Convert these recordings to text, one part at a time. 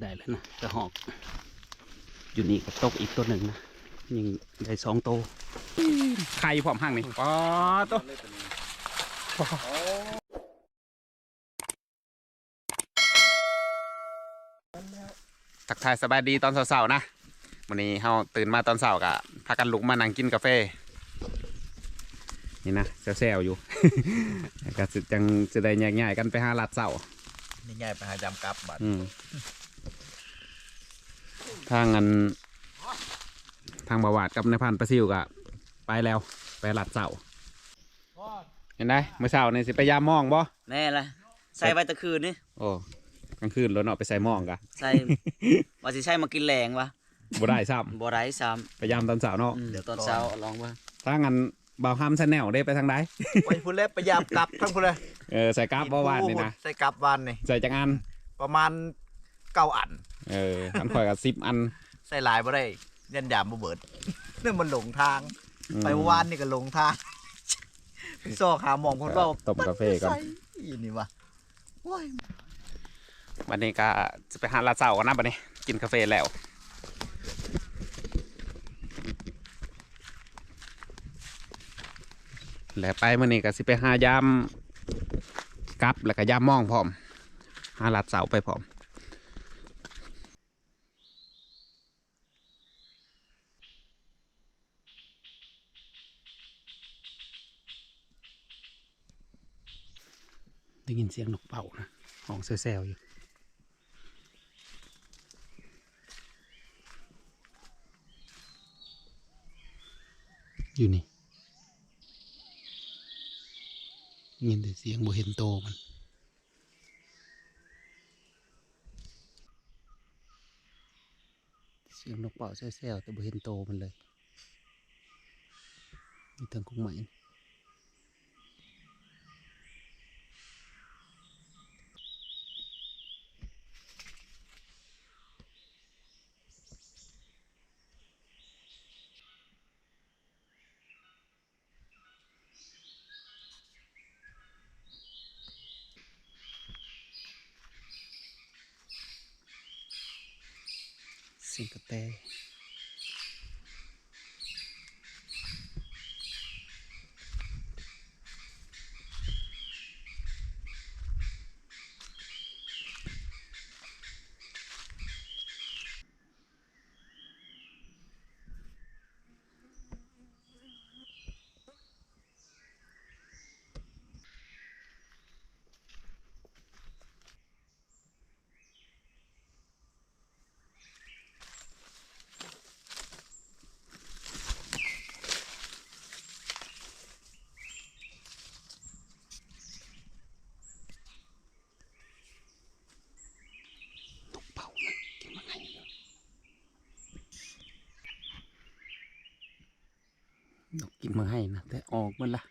ได้แล้วนะกระหอก อยู่นี่ก็ตกอีกตัวหนึ่งนะยังได้สองตัวไข่พร้อมห้างนี่อ๋อตัวทักทายสบายดีตอนเช้าๆนะวันนี้เราตื่นมาตอนเช้ากะพากันลุกมานั่งกินกาแฟนี่นะแซวๆอยู่ ก็สิจังจะได้แยกย้ายกันไปหาลัดเสานี่ง่ายไปหาจำกับบัตรอืม ทางอัน ทางบาวาดกับในายพันธุ์ประซิวก็ไปแล้วไปหลัดเสาเห็นได้เมื่อเช้านี่สิไปยามมองบ่แน่ละใส่ไปตะคืนนี่โอ้กลางคืนรถเนาะไปใส่หมองกะใส่ว่าสิใช่มากินแรงวะบ่ได้ซ้บ่ได้ซ้ำไปยามตอนเสาร์เนาะำเดี๋ยวตอนเช้าลองว่าทางอันบ่าวฮัมชาแนลได้ไปทางใดไปพูดเล็บไปยามกลับทั้งพูดเลยเออใส่กราฟบ่าวาดนี่นะใส่กลับวันนี่ใส่จังอันประมาณ เก้าอัน เอออันข่อยกับสิบอัน ใส่หลายบ่ได้ยันยามบ่เบิดเนี่ยมันหลงทางอืมไปเมื่อวานนี่ก็หลงทางไปซอกหาหมองคนว่าต้มกาแฟก่อนใส่อีนี่วะโอ้ยวันนี้ก็จะไปหาลาดเสากันนะบัดนี้ กินกาแฟแล้วแล้วไปมื่อนี้ก็สิไปหายามกลับแล้วก็ยามมองพร้อมหาลาดเสาไปพร้อม ได้ยินเสียงนกเป่านะห้องแซวๆอยู่อยู่นี่ยินแต่เสียงบ่เห็นโตมัน เสียงนกเป่าแซวๆแต่บ่เห็นโตมันเลย มีทางกุ้งใหมนี่ เสียงกระแตนกเป่านะกินมาไงเนี่ย นกกินมาให้นะแต่ออกมันละ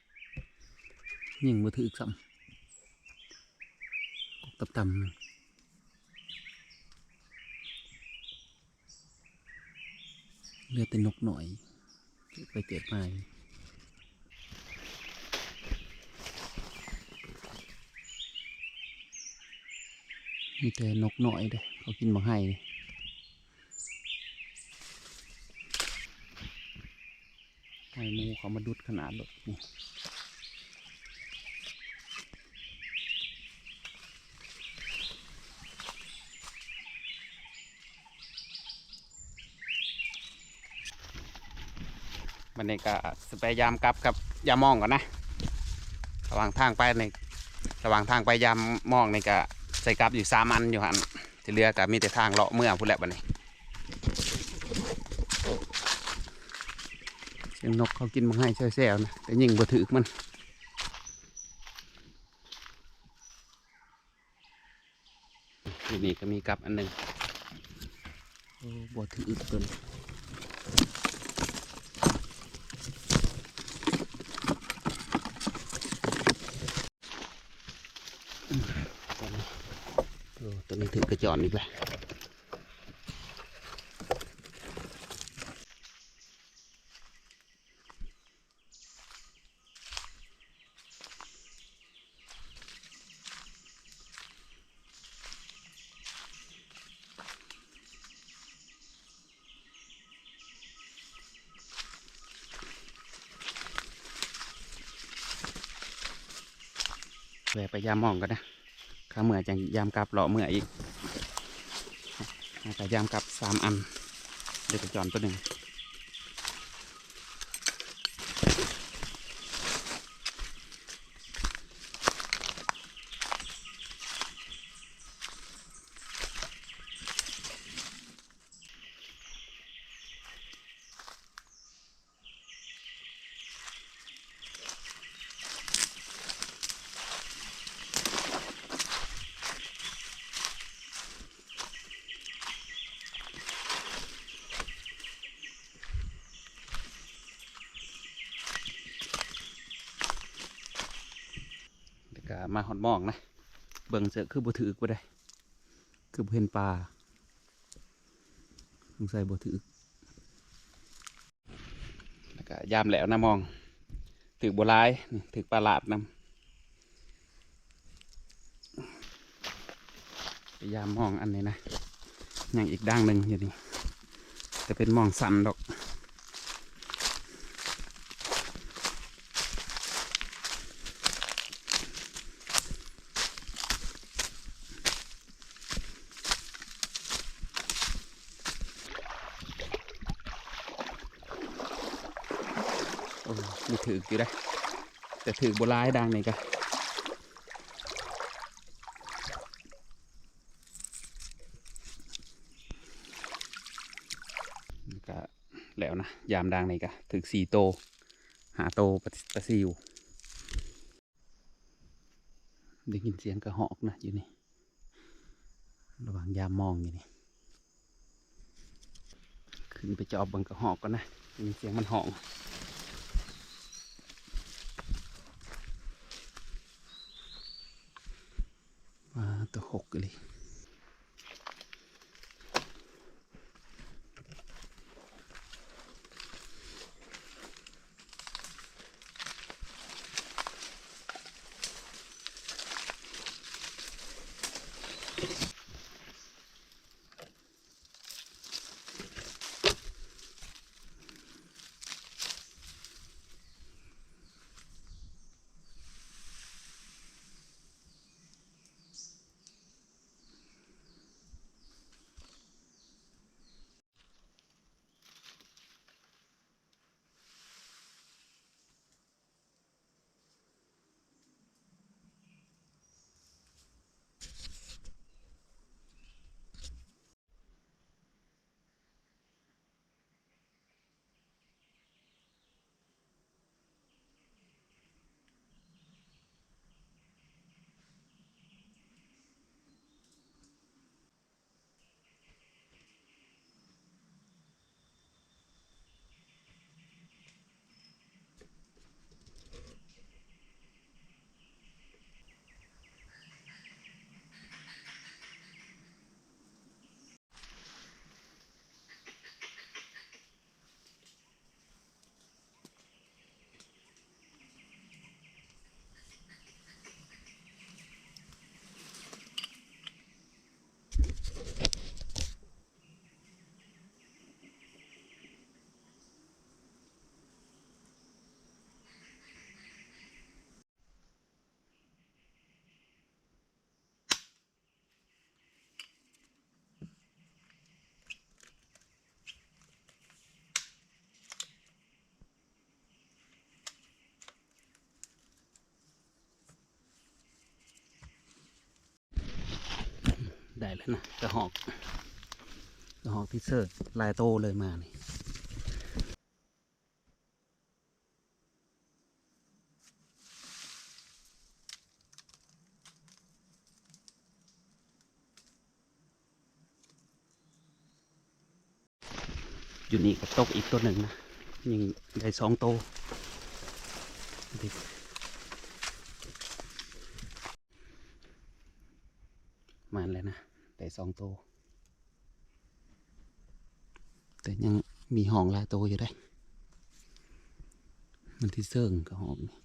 ยิงมือถือซ้ำกกต่ำๆนึงเหลือแต่นกหน่อยเก็บไปเก็บมาอยู่มีแต่นกหน่อยเด้เขากินมาให้ ให้หมูเขามาดุดขนาดรถนี่วันนี้ก็สไปยามกลับกับยามองก่อนนะ ระหว่างทางไปในระหว่างทางไปยามมองนี่ก็ใส่กลับอยู่สามอันอยู่หันที่เหลือก็มีแต่ทางเลาะเมื่อพูดแหละบันนี้ สียงนกเขากินมาให้แซวๆนะแต่ยิงบ่ถือมันที่นี่ก็มีกับอันหนึ่งโอ้บ่ถือตัวนี้ตัวนี้โอ้ตัวนี้ถือกระจอนอีกแล้ว แวะไปยามมองกันนะข้าเมื่อจังยามกลับเลาะเมื่ออีกแต่ยามกลับสามอันเด็กกระจรตัวหนึ่ง มาหอดมองนะ เบิ่งเสือคือบ่ถือกบ่ได้ คือเห็นปลาสงสัยบ่ถือกแล้วก็ยามแล้วนะมอง ถือบัวลายถือปลาหลาดนำพยายามมองอันนี้นะอย่างอีกด้างหนึ่งอยู่นี่แต่เป็นมองสันดอก โอ้มีถื อยู่ได้แต่ถือโบราณดังนี่ก็ก็แล้วนะ ยามดังนี่ก็ถือสี่โต หาโตปะปะซิวได้ยินเสียงกระหอกนะอยู่นี่ ระหว่างยามมองอยู่นี่ ขึ้นไปจอบบังกระหอกก่อนนะได้ยินเสียงมันหอก เล นะกระหอกกระหอกที่เสิร์ลายโตเลยมานี่อยู่นี่ก็ตกอีกตัวหนึ่งนะยังได้สองโตวมาแล้วนะได้ สองโตวแต่ยังมีห้องลายโตวอยู่ได้ มันที่เซิ่งกับหอกนี่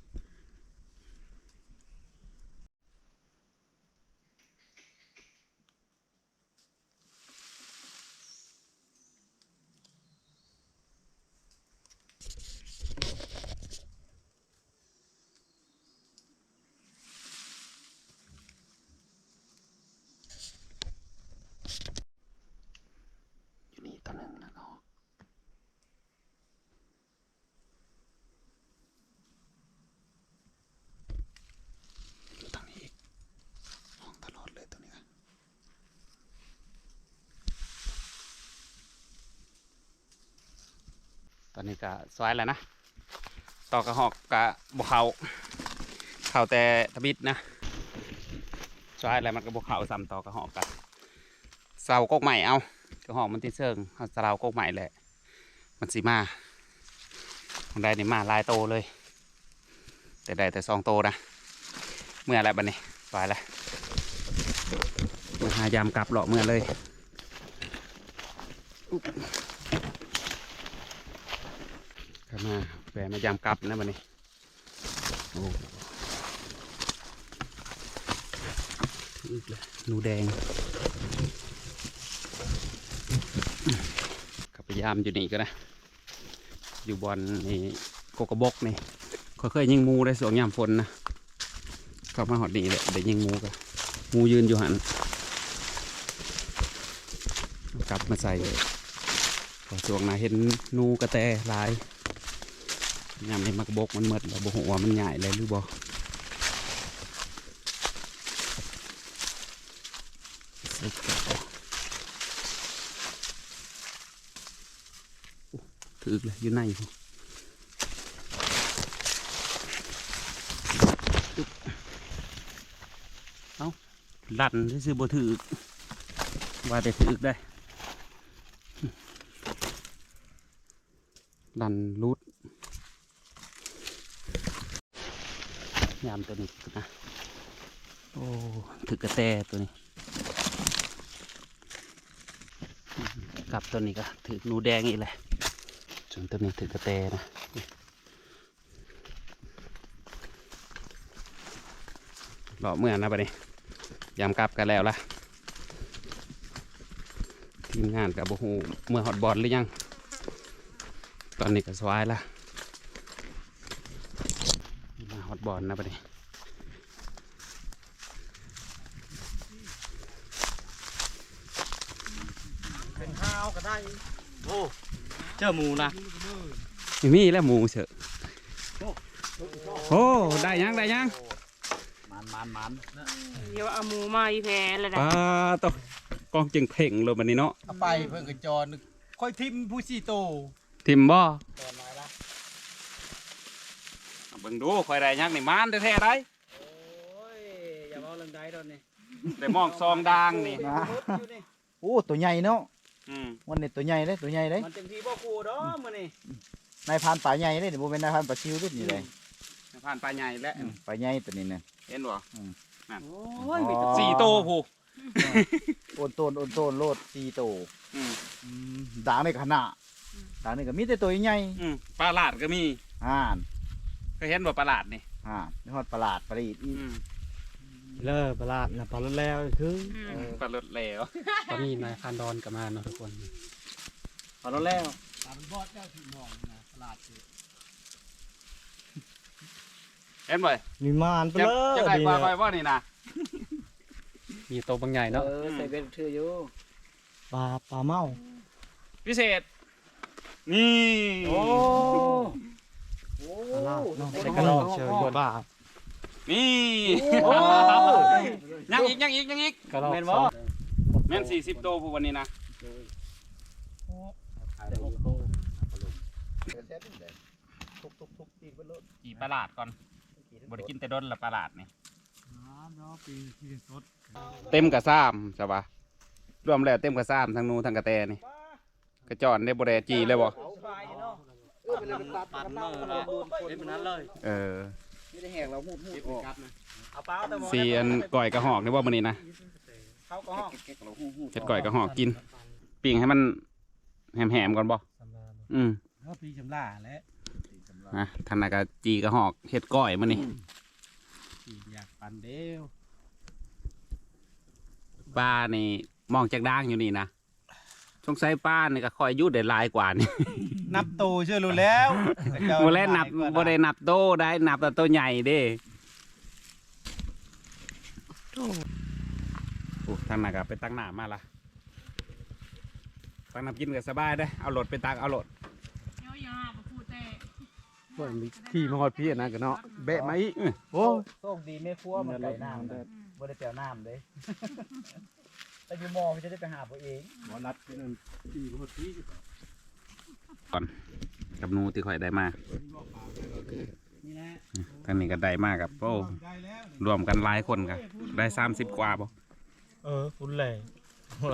อนนี้ก็สวยแล้วนะ ต่อกระหอกกะบวเขาเขาแต่ทบิดนะสวยแล้วมันก็บวเขาซ้ำต่อกระหอกกะเสาโกกใหม่เอากระหอกมันที่เชิงเอาเสากกใหม่แหละมันสีมาคนได้นี่มาลายโตเลย แต่ได้แต่สองโตนะเมื่อไรบันนี้ไปแล้วมาหายามกลับหลาะเมื่อเลยอุ๊บกลับมา แปมายามกลับนะบันนี้หนูแดงกับไปยามอยู่นี่ก็นะอยู่บอนนี่โกกระบกนี่เขเคยยิงมูได้สวงยามฝนนะเข้ามาหอดนี่เลยได้ยิงมูกันมูยืนอยู่หันกลับมาใส่พอสวงนะเห็นนูกระแตหลาย ยามนี้มักบกมันหมดแล้วบ่หัวามันใหญ่เลยหรือบ่สุดยอถือเลยอยู่ในพุ่นลั่นซื้อบ่ถือว่าแต่ถือได้ลั่นรูด ยามตัวนี้นะ โอ้ถือกระแตตัวนี้อืมกับตัวนี้ก็ถือหนูแดงอีกแหละส่วนตัวนี้ถือกระแตนะรอเมื่อนะบัดนี้ยามกลับกันแล้วล่ะ ทีมงานกับบูฮูเมื่อฮอตบอลหรือยัง ตอนนี้ก็สวายละมาฮอต บอลนะประเดี๋ยวเป็นข้าวก็ได้โอ้เจ้าหมูนะไม่มีแล้วหมูเถอะโอ้ได้ยังได้ยังมันมันมันเดี๋ยวเอาหมูมาอีแพ้เลยนะปลาตกกองจึงเพ่งเลยวันนี้เนาะเอาไปเพิ่งกระจรค่อยทิมผู้สี่โตทิมบ่ ตอนไหนละ เอาเบิ่งดูคอยได้ยังนี่มานแท้ๆได้โอ้ยอย่าเอาเรื่องใดตอนนี้ได้มองซองดางนี่โอ้ตัวใหญ่เนาะอืมวันนี้ตัวใหญ่เลยตัวใหญ่เลยมันเต็มที่บ่คูดอกมื้อนี้นายพรานป่าใหญ่เลยเดี๋ยวโมเป็นนายพรานป่าชิวด้วยนี่เลยผ่านปลาใหญ่แล้วป่าใหญ่ตัวนี้เนี่ยเห็นบ่โอ้ยมีแต่อ๋อ สี่โตผู้โอนโตนโอนโตนโลดสี่โตอืมอืมด่างในขนาดด่างนี่ก็มีแต่ตัวใหญ่อืมปลาหลาดก็มีห่าน เคยเห็นบ่ปลาหลาดนี่ห่านนี่ฮอดประหลาดประหลาดอีกอืมเลิกประหลาดนะปลาลดแล้วคือเออปลาลดแล้วตอนนี้นายพันดอนกลับมาเนาะทุกคนเอาแล้วแล้วเห็นบ่มีมานไปจะเลยจะได้ดีปลานะไปว่านี่นะมีโตวบางใหญ่เนาะเออใส่เบ็ดถืออยู่ปลาปลาเมาพิเศษ นี่โอ้ ปลาลาดเนาะใส่กระบอกเชิญบบ้านี่โอ้ยังอีกยังอีกยังอีกกระบอกแม่นบ่สองแม่นสี่สิบโตผู้วันนี้นะทุกทุกทุกตีนไปโลดกี่ปลาหลาดก่อนบริกินแต่ดนละปลาหลาดนี่เต็มกระซ้ำใช่ปะรวมแล้วเต็มกระซ้ำทั้งนูทั้งกระแตนี่กระจอนได้บริจีเลยบ่สบายเนาะ ปันมือเลยเป็นนั้นเลยเออไม่ได้แหกเราหูดหูดออกเอาเปล่าแต่หมอสีอันก่อยกระหอกนี่ว่ามันนี้นะเขาก็ห้องเห็ดก่อยกระหอกกินปิ้งให้มันแหมๆก่อนบ่อืมก็ปีจำลาและนะท่านนากะจีกระหอกเห็ดก้อยมันนี่อยากปันเดียวป้านี่มองจากด่างอยู่นี่นะ สงสัยป้านี่ก็คอยอยุดได้หลายกว่านี่ นับโตเชื่อรู้แล้วโมได้นับโมได้นับโตได้นับแต่ตัวใหญ่เด้โอ้ทางนั้นก็ไปตั้งหน้ามาละตั้งน้ำกินก็สบายได้อเอารถไปตักเอารถเดี๋ยวยาบ่พูดแต่ว่ามีขี่มาหอดพี่นะกันเนาะแบะมาอีกโอ้โชคดีไม่คั่วมันไก่น้ำเด้อบ่ได้แปลวน้ำเด้ แต่อยู่มองมันจะได้ไปหาตัวเองหมอรัดเป็นขี่มาหอดพี่ก่อนกับหนูที่ข่อยได้มานี่แหละทางนี้ก็ได้มากับโอ้รวมกันหลายคนครับได้สามสิบกว่าบ่เออคุณแหล่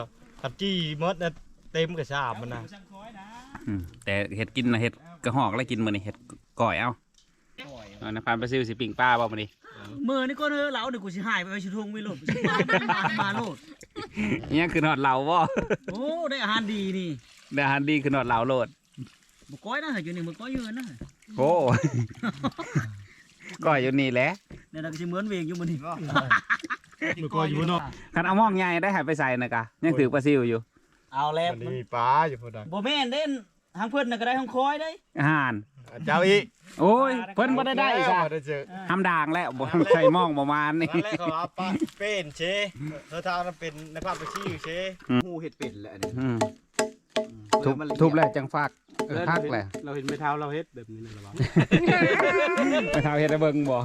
ล่ะขัดจี้มดนะเต็มกระชาบมันนะอืมแต่เห็ดกินนะเห็ดกระหอกแล้วกินมื้อนี้เห็ดก่อยเอา เอานะพานไปซิวสิปิงป้าบ่มื้อนี้มือนี่ก็เนอเหลาเดี๋ยวกูสิหายไปไว้ชิทงไม่หลดมามามาโลดเนี่ยคือหนอดเหลาบ่โอ้ได้อาหารดีนี่ได้อาหารดีคือหนอดเหลาโลดบุก้อยนะอยู่นี่มึงก้อยยืนนะโอ้ก่อยอยู่นี่แหละเนี่ยเราก็สิเหมือนเวงอยู่มันนี่มันก็อยู่บนนอกคันเอาหมองใหญ่ได้หายไปใส่นะกะยังถือปลาซิวอยู่ เอาแล้วมันมีปลาอยู่พอดังบ่แม่นเด่นทางเพื่อนน่ะก็ได้ทางคอยได้อาหาร เจ้าอีกโอ้ยเพิ่นบ่ได้ได้ซะบ่ได้เจอทำด่างแล้วบ่ใส่หมองประมาณนี้นั่นแหละเขาว่าปลาเป็นเชเธอทางนั้นเป็นในภาพไปชี้อยู่เชหูเห็ดเป็ดแหละอันนี้อืมทุบทุบแล้วจังฟากเออพักแหละเราเห็นไม่เท้าเราเฮ็ดแบบนี้เลยหรอวะไปเท่าเฮ็ดให้เบิ่งบ่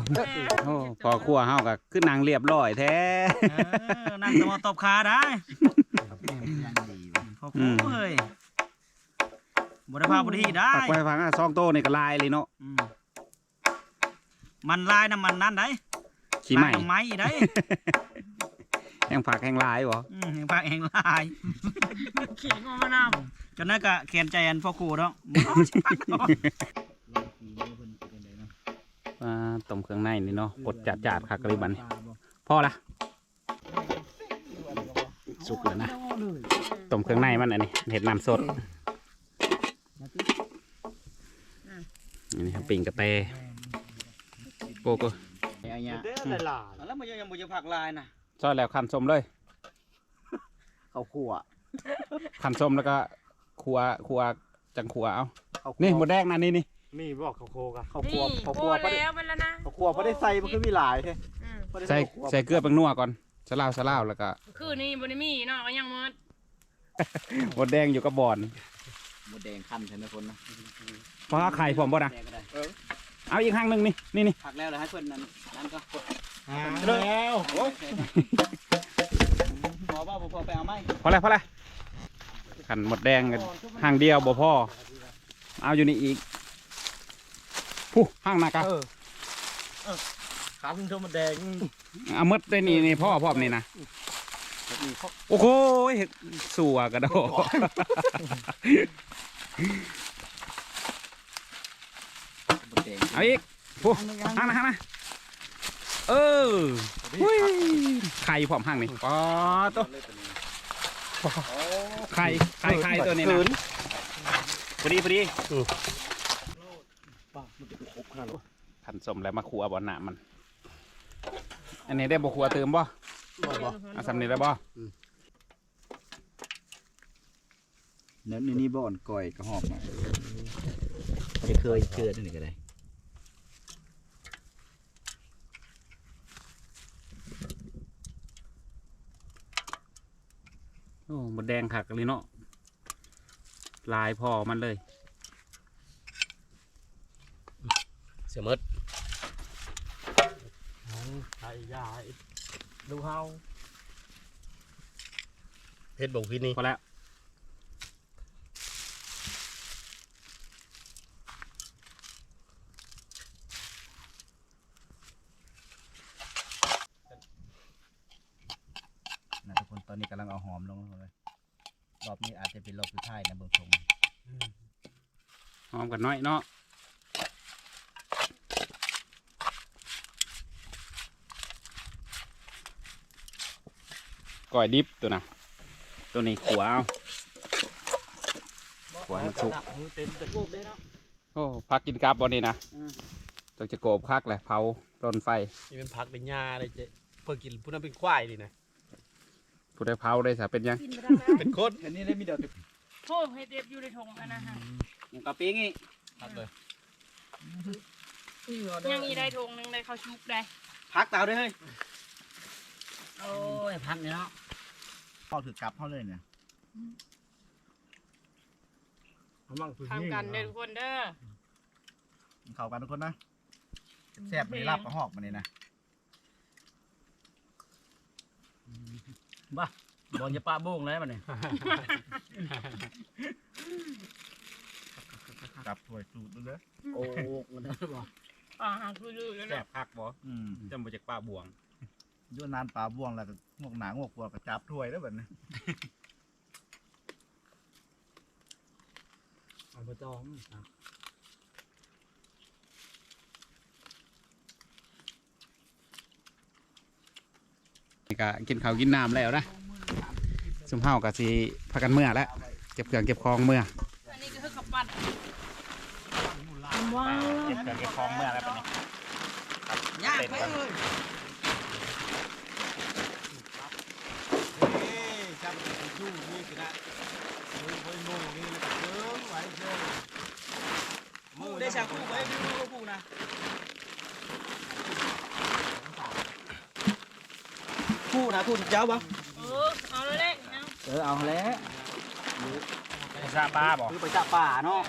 โอ้พอครัวเฮาก็คือนางเรียบร้อยแท้เออนั่งสมาตบขาได้ยังดีว่ะขอบคุณเฮ้ย บ่ได้พาบ่ได้ได้ปักไว้ฟังอะซองโตนี่ก็ลายเลยเนาะอืมมันลายน้ำมันนั่นได้ขี้ไหม้ลายน้ำไม้ได้แห้งผักแห้งลายบ่อืมแห่งภาคแห่งลายเขียงออกมานจนนั้นก็แขนใจอันพ่อครูเนาะอ่าต้มเครื่องในนี่เนาะปดจัดจาดคักกะลิบัดนพอละสุกแล้วนะต้มเครื่องในมันอันนี้เห็ดน้ำสด นี่ครับปิ่งกระเตโปโกไอ้เนี่ยเด้อหลายแล้วมันยังบ่จะผักลายนะซอยแล้วขันส้มเลยเขาขั่วขันส้มแล้วก็ขัวขัวจังขัวเอาเขาขั่วนี่หมดแดงนะนี่นี่มีบอกเขาโคกันเขาำขั่วนี่เขาโคขั่วบ่ได้แล้วมันแล้วนะเขาขั่วบ่ได้ใส่มันคือมีหลายแท้อืมบ่ได้ใส่ขั่วใส่เกลือแป้งนัวก่อนสลาวสลาวแล้วก็ คือนี่บนมีเนาะก็ยังหมดหมดแดงอยู่กับบอนห มดแดงคั่นใช่ไหมคนนะเพราะไข่ผมบ่นะเอาอีกห้างหนึ่งนี่นี่นี่ผักแล้วเลยให้เพื่อนนั้นนั้นก็กดแล้วพอบ่พอไปเอาไม้พอแล้วพอแล้วขันหมดแดงกันห้างเดียวบ่พอเอาอยู่นี่อีกผู้ห้างหนักอะเออขันเท่ามันแดงเอาหมดได้นี่นี่พ่อพร้อมนี่นะ โอ้โหเห็ดสัวกระโดดหมดแดงเอาอีกผู้ห้างนะห้างนะเออหุ้ยไข่พร้อมห้างนี่อ๋อตัวไข่ไข่ไข่ตัวนี้นะพอดีพอดีขันสมแล้วมาขัวบ่อหนามัน อันนี้ได้บ่ขัวเติมบ่ เอาสำเนีได้บ่เนื้อนี่บ่อนก่อยกระหอบมาไม่ได้เคยเกิดนี่ก็ได้โอ้หมดแดงคักเลยเนาะลายพอมันเลย เสียมดไอ้ยา ดูเฮาเพชรบอกพี่นี่พอแล้วนะทุกคนตอนนี้กำลังเอาหอมลงเลยรอบนี้อาจจะเป็นรอบสุดท้ายนะเบิ่งทรงหอมกันน้อยเนาะ ก้อยดิบตัวน่ะ ตัวนี้ขัวเอาขัวให้มันสุกเต็มเต็มโอ้พักกินกราบบอนี่นะต้องจะโกบคักแหละเผาต้นไฟนี่เป็นผักเป็นหญ้าเลยเจ๊เพื่อกินพวกนั้นเป็นควายดินะผู้ได้เผาได้สาเป็นยัง กินไปได้แล้วเป็นคนอันนี้ได้มีเดียวโอ้เฮ็ดเด็บอยู่ในถุงอันนะฮะกะปิงี้ผักเลยยังอีได้ถุงหนึงได้ข้าวชุบได้ พักเตาด้วยเฮ้ยโอ้ ยพันเนี้ยพ่อถือกลับเขาเลยเนี่ยกำลังทำกันเด้ทุกคนเด้อเข่ากันทุกคนนะแซ่บๆมันลาบกระหอกมันเลยนะบ้าบอลจะปาโบ้งแล้วมันเนี่ยกลับถวยจูดเลยโอ้กมันได้บอกอ่าคือลือแล้วแซ่เนี่ยบคักบ่จำมาจากป้าบวง ยู่นานปลาบ่วงแล้วก็งวกหนางวกปวดก็จับถ้วยแล้วแบบนี้เอาไปจองอะนี่ก็กินข้าวกินน้ำแล้วนะซุมเฮาก็สิพากันเมื่อแล้วเก็บเครื่องเก็บของเมื่ออันนี้ก็คือขับปัดว้าวเก็บเครื่องเก็บของเมื่อแล้วปะนี่ยากไปเลย จับชูนี่ก็ได้มือไว้โม่นี่แล้วก็เจิงไว้เจิง ผู้ ได้ชาคู่ไว้ดูดูผู้นะคู่นะคู่เจ้าบ่เออเอาเลยเลยเอาเออเอาแล้วซาปลาบ่คือไปจับป่าเนาะ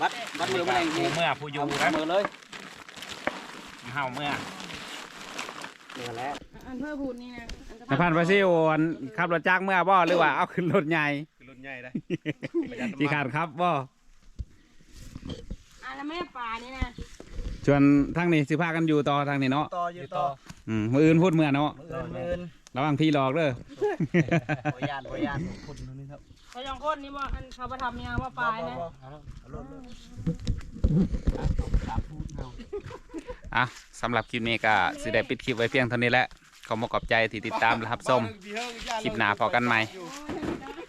บัดบัดมือมาแรงผู้เมื่อผู้อยู่เอานะมือเลยเฮาเมื่อเดี๋ยวแล้วอันเพื่อพูดนี่นะอัจะนพันธุ์พระซิวอันขับรถจักรเมื่อบ่หรือว่าเอาขึ้นรถใหญ่คือรุ่นใหญ่ได้ที่ขาดครับบ่อัน แล้วแม่ปลานี่นะชวนทางนี้สิพากันอยู่ต่อทางนี้เนาะต่ออยู่ต่ออืมมืออื่นพูดเมื่อเนาะมืออื่นมืออื่นระวังพี่หลอกเด้อบ่ยานบ่ยานคนตรงนี้ครับเขายองโคตรนี่ว่าอันเขาประทำยังว่าปลานะอะสำหรับคลิปนี้ก็สิได้ปิดคลิปไว้เพียงเท่านี้แหละขอมขอบใจที่ติดตามและรับชมคลิปหน้าพอกันใหม่โอ้ย